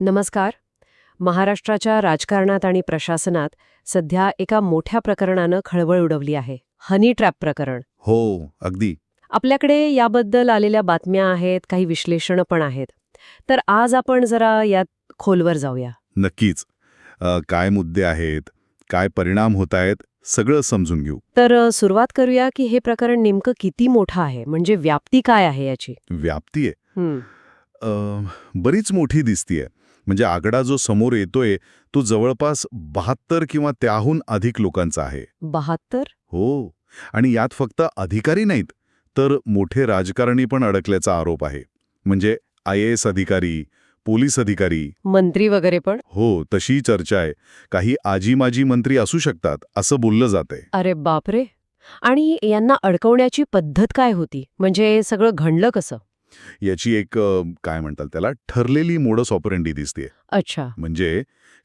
नमस्कार. महाराष्ट्राच्या राजकारणात आणि प्रशासनात सध्या एका मोठ्या प्रकरणानं खळबळ उडवली आहे. हनी ट्रॅप प्रकरण. हो अगदी. आपल्याकडे याबद्दल आलेल्या बातम्या आहेत काही विश्लेषणं पण आहेत. तर आज आपण जरा यात खोलवर जाऊया. नक्कीच. काय मुद्दे आहेत काय परिणाम होत आहेत सगळं समजून घेऊ. तर सुरुवात करूया की हे प्रकरण नेमकं किती मोठं आहे म्हणजे व्याप्ती काय आहे याची? व्याप्ती आहे? बरीच मोठी दिसतीये. म्हणजे आकडा जो समोर येतोय तो जवळपास बहात्तर किंवा त्याहून अधिक लोकांचा आहे. बहात्तर? हो. आणि यात फक्त अधिकारी नाहीत तर मोठे राजकारणी पण अडकल्याचा आरोप आहे. म्हणजे आय एस अधिकारी पोलीस अधिकारी. मंत्री वगैरे पण? हो तशी चर्चा आहे. काही आजी माजी मंत्री असू शकतात असं बोललं जातंय. अरे बापरे! आणि यांना अडकवण्याची पद्धत काय होती? म्हणजे सगळं घडलं कसं? याची एक काय म्हणतात त्याला ठरलेली मोडस ऑपरेंडी दिसते अच्छा. म्हणजे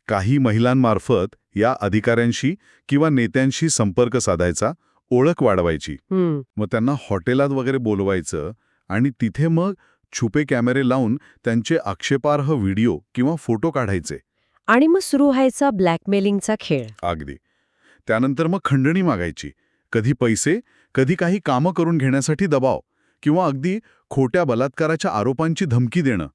काही महिलांमार्फत या अधिकाऱ्यांशी किंवा नेत्यांशी संपर्क साधायचा ओळख वाढवायची. मग त्यांना हॉटेलात वगैरे बोलवायचं आणि तिथे मग छुपे कॅमेरे लावून त्यांचे आक्षेपार्ह व्हिडिओ किंवा फोटो काढायचे. आणि मग सुरू व्हायचा ब्लॅकमेलिंगचा खेळ. अगदी. त्यानंतर मग खंडणी मागायची. कधी पैसे कधी काही कामं करून घेण्यासाठी दबाव. किंवा अगदी खोट्या बलात्काराच्या आरोपांची धमकी देणं.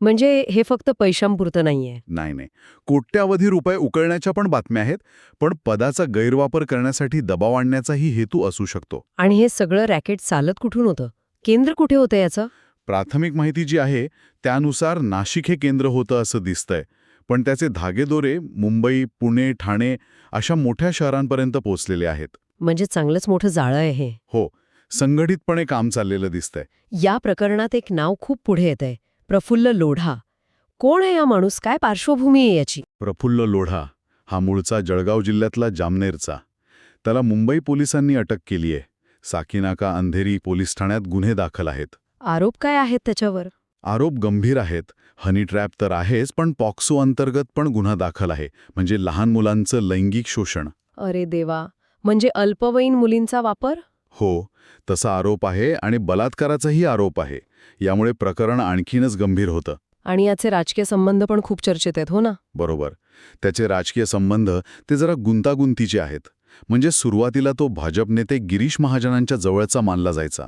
म्हणजे हे फक्त पैशांपुरतं नाहीये. नाही नाही. कोट्यावधी रुपये उकळण्याच्या पण बातम्या आहेत पण पदाचा गैरवापर करण्यासाठी दबाव आणण्याचाही हेतू असू शकतो. आणि हे सगळं रॅकेट चालत कुठून होतं? केंद्र कुठे होतं याचं? प्राथमिक माहिती जी आहे त्यानुसार नाशिक हे केंद्र होतं असं दिसतंय. पण त्याचे धागेदोरे मुंबई पुणे ठाणे अशा मोठ्या शहरांपर्यंत पोचलेले आहेत. म्हणजे चांगलंच मोठं जाळं आहे हे. हो. संघटितपणे काम चाललेलं दिसतंय. या प्रकरणात एक नाव खूप पुढे येत आहे प्रफुल्ल लोढा. कोण आहे हा माणूस? काय पार्श्वभूमी आहे याची? प्रफुल्ल लोढा हा मूळचा जळगाव जिल्ह्यातला जामनेरचा. त्याला मुंबई पोलिसांनी अटक केली आहे. साकीनाका अंधेरी पोलीस ठाण्यात गुन्हे दाखल आहेत. आरोप काय आहेत त्याच्यावर? आरोप गंभीर आहेत. हनी ट्रॅप तर आहेच पण पॉक्सो अंतर्गत पण गुन्हा दाखल आहे. म्हणजे लहान मुलांचं लैंगिक शोषण. अरे देवा. म्हणजे अल्पवयीन मुलींचा वापर? हो तसा आरोप आहे आणि बलात्काराचाही आरोप आहे. यामुळे प्रकरण आणखीनच गंभीर होतं. आणि याचे राजकीय संबंध पण खूप चर्चेत आहेत हो ना? बरोबर. त्याचे राजकीय संबंध ते जरा गुंतागुंतीचे आहेत. म्हणजे सुरुवातीला तो भाजप नेते गिरीश महाजनांच्या जवळचा मानला जायचा.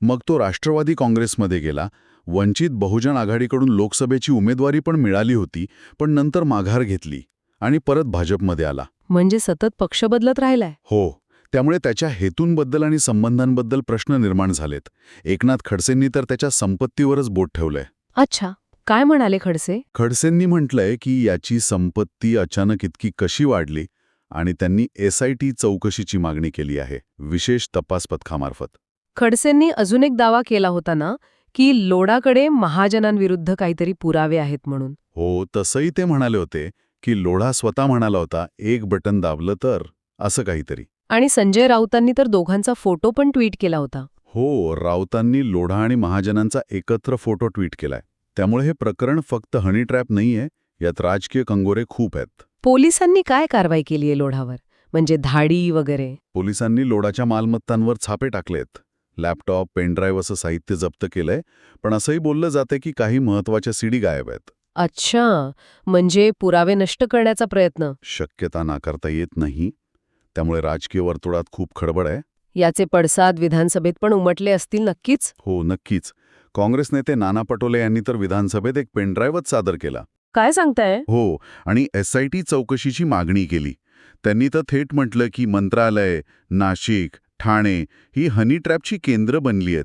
मग तो राष्ट्रवादी काँग्रेसमध्ये गेला. वंचित बहुजन आघाडीकडून लोकसभेची उमेदवारी पण मिळाली होती पण नंतर माघार घेतली आणि परत भाजपमध्ये आला. म्हणजे सतत पक्ष बदलत राहिलाय? हो. त्यामुळे त्याच्या हेतूंबद्दल आणि संबंधांबद्दल प्रश्न निर्माण झालेत. एकनाथ खडसेंनी तर त्याच्या संपत्तीवरच बोट ठेवलंय. अच्छा. काय म्हणाले खडसे? खडसेंनी म्हटलंय की याची संपत्ती अचानक इतकी कशी वाढली आणि त्यांनी एसआयटी चौकशीची मागणी केली आहे विशेष तपास पथकामार्फत. खडसेंनी अजून एक दावा केला होता ना की लोडाकडे महाजनांविरुद्ध काहीतरी पुरावे आहेत म्हणून. हो तसंही ते म्हणाले होते की लोढा स्वतः म्हणाला होता एक बटन दाबलं तर असं काहीतरी. आणि संजय राऊतांनी तर दोघांचा फोटो पण ट्विट केला होता. हो राऊतांनी लोढा आणि महाजनांचा एकत्र फोटो ट्विट केलाय. त्यामुळे हे प्रकरण फक्त हनी ट्रॅप नाहीये यात राजकीय कंगोरे खूप आहेत. पोलिसांनी काय कारवाई केली आहे लोढावर? म्हणजे धाडी वगैरे? पोलिसांनी लोडाच्या मालमत्तांवर छापे टाकलेत. लॅपटॉप पेनड्राईव्ह असं साहित्य जप्त केलंय पण असंही बोललं जातं की काही महत्त्वाच्या सीडी गायब आहेत. अच्छा म्हणजे पुरावे नष्ट करण्याचा प्रयत्न. शक्यता नाकारता येत नाही. त्यामुळे राजकीय वर्तुळात खूप खडबड आहे. याचे पडसाद विधानसभेत पण उमटले असतील नक्कीच. हो नक्कीच. काँग्रेस नेते नाना पटोले यांनी तर विधानसभेत एक पेनड्राईव्हच सादर केला. काय सांगताय? हो आणि एसआयटी चौकशीची मागणी केली. त्यांनी तर थेट म्हटलं की मंत्रालय नाशिक ठाणे ही हनी ट्रॅपची केंद्र बनली आहेत.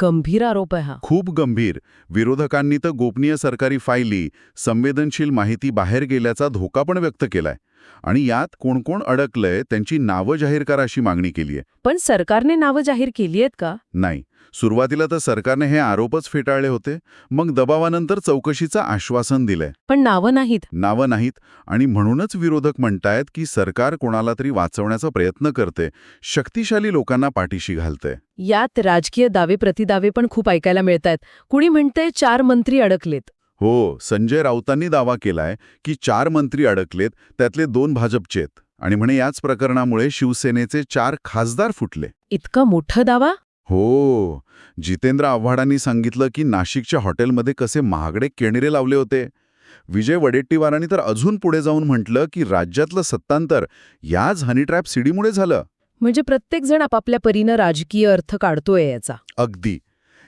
गंभीर आरोप आहे हा. खूप गंभीर. विरोधकांनी तर गोपनीय सरकारी फायली संवेदनशील माहिती बाहेर गेल्याचा धोका पण व्यक्त केलाय. आणि यात कोण कोण अडकलंय त्यांची नावं जाहीर करा अशी मागणी केली आहे पण सरकारने नावं जाहीर केली आहेत का? नाही. सुरुवातीला तर सरकारने हे आरोपच फेटाळले होते. मग दबावानंतर चौकशीचं आश्वासन दिलंय. पण नावं नाहीत. नावं नाहीत आणि म्हणूनच विरोधक म्हणतायत की सरकार कोणाला तरी वाचवण्याचा प्रयत्न करते शक्तिशाली लोकांना पाठीशी घालते यात राजकीय दावे प्रतिदावे पण खूप ऐकायला मिळत आहेत कुणी म्हणतंय चार मंत्री अडकलेत. हो संजय राऊतांनी दावा केलाय की चार मंत्री अडकलेत त्यातले दोन भाजपचेत. आणि म्हणे याच प्रकरणामुळे शिवसेनेचे चार खासदार फुटले. इतका मोठा दावा? हो. जितेंद्र आव्हाडांनी सांगितलं की नाशिकच्या हॉटेलमध्ये कसे महागडे केणेरे लावले होते. विजय वडेट्टीवारांनी तर अजून पुढे जाऊन म्हटलं की राज्यातलं सत्तांतर याच हनी ट्रॅप सीडीमुळे झालं. म्हणजे प्रत्येकजण आपापल्या परीनं राजकीय अर्थ काढतोय याचा. अगदी.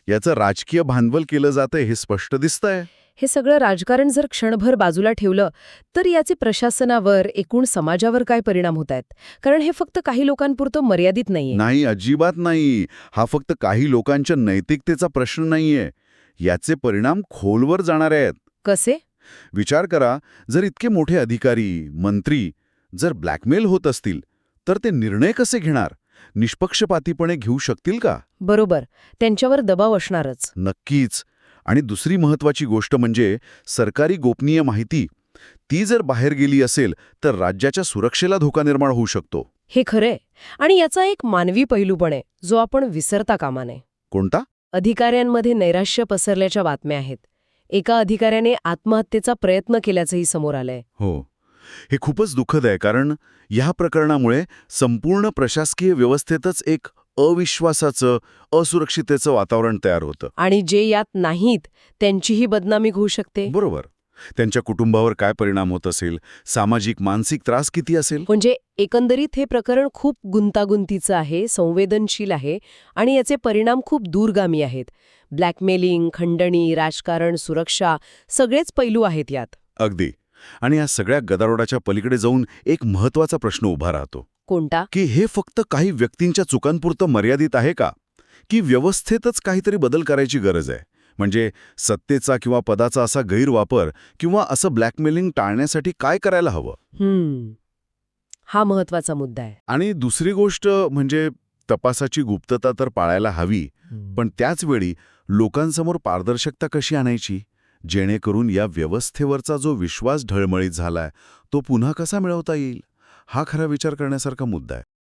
याचं राजकीय भांडवल केलं जातंय हे स्पष्ट दिसतंय. हे सगळं राजकारण जर क्षणभर बाजूला ठेवलं तर याचे प्रशासनावर एकूण समाजावर काय परिणाम होत आहेत? कारण हे फक्त काही लोकांपुरतं मर्यादित नाहीये. नाही अजिबात नाही. हा फक्त काही लोकांच्या नैतिकतेचा प्रश्न नाहीये. याचे परिणाम खोलवर जाणारे आहेत. कसे? विचार करा जर इतके मोठे अधिकारी मंत्री जर ब्लॅकमेल होत असतील तर ते निर्णय कसे घेणार? निष्पक्षपातीपणे घेऊ शकतील का? बरोबर. त्यांच्यावर दबाव असणारच. नक्कीच. आणि दुसरी महत्वाची गोष्ट म्हणजे सरकारी गोपनीय माहिती. ती जर बाहेर गेली असेल तर राज्याच्या सुरक्षेला धोका निर्माण होऊ शकतो. हे खरंय. आणि याचा एक मानवी पैलू पण आहे जो आपण विसरता कामा नये कोणता? अधिकाऱ्यांमध्ये नैराश्य पसरल्याच्या बातम्या आहेत. एका अधिकाऱ्याने आत्महत्येचा प्रयत्न केल्याचंही समोर आलंय. हो. हे खूपच दुःखद आहे कारण या प्रकरणामुळे संपूर्ण प्रशासकीय व्यवस्थेतच एक अविश्वासाचं असुरक्षितेचं वातावरण तयार होतं. आणि जे यात नाहीत त्यांचीही बदनामी होऊ शकते? बरोबर. त्यांच्या कुटुंबावर काय परिणाम होत असेल? सामाजिक मानसिक त्रास किती असेल? म्हणजे एकंदरीत हे प्रकरण खूप गुंतागुंतीचं आहे संवेदनशील आहे आणि याचे परिणाम खूप दूरगामी आहेत. ब्लॅकमेलिंग खंडणी राजकारण सुरक्षा सगळेच पैलू आहेत यात. अगदी. आणि या सगळ्या गदारोडाच्या पलीकडे जाऊन एक महत्त्वाचा प्रश्न उभा राहतो. कोणता? की हे फक्त काही व्यक्तींच्या चुकांपुरतं मर्यादित आहे का? की व्यवस्थेतच काहीतरी बदल करायची गरज आहे? म्हणजे सत्तेचा किंवा पदाचा असा गैरवापर किंवा असं ब्लॅकमेलिंग टाळण्यासाठी काय करायला हवं? हम्म. हा महत्त्वाचा मुद्दा आहे. आणि दुसरी गोष्ट म्हणजे तपासाची गुप्तता तर पाळायला हवी पण त्याच वेळी लोकांसमोर पारदर्शकता कशी आणायची? जेणेकरून या व्यवस्थेवरचा जो विश्वास ढळमळीत झालाय तो पुन्हा कसा मिळवता येईल? हा खरा विचार करण्यासारखा मुद्दा आहे.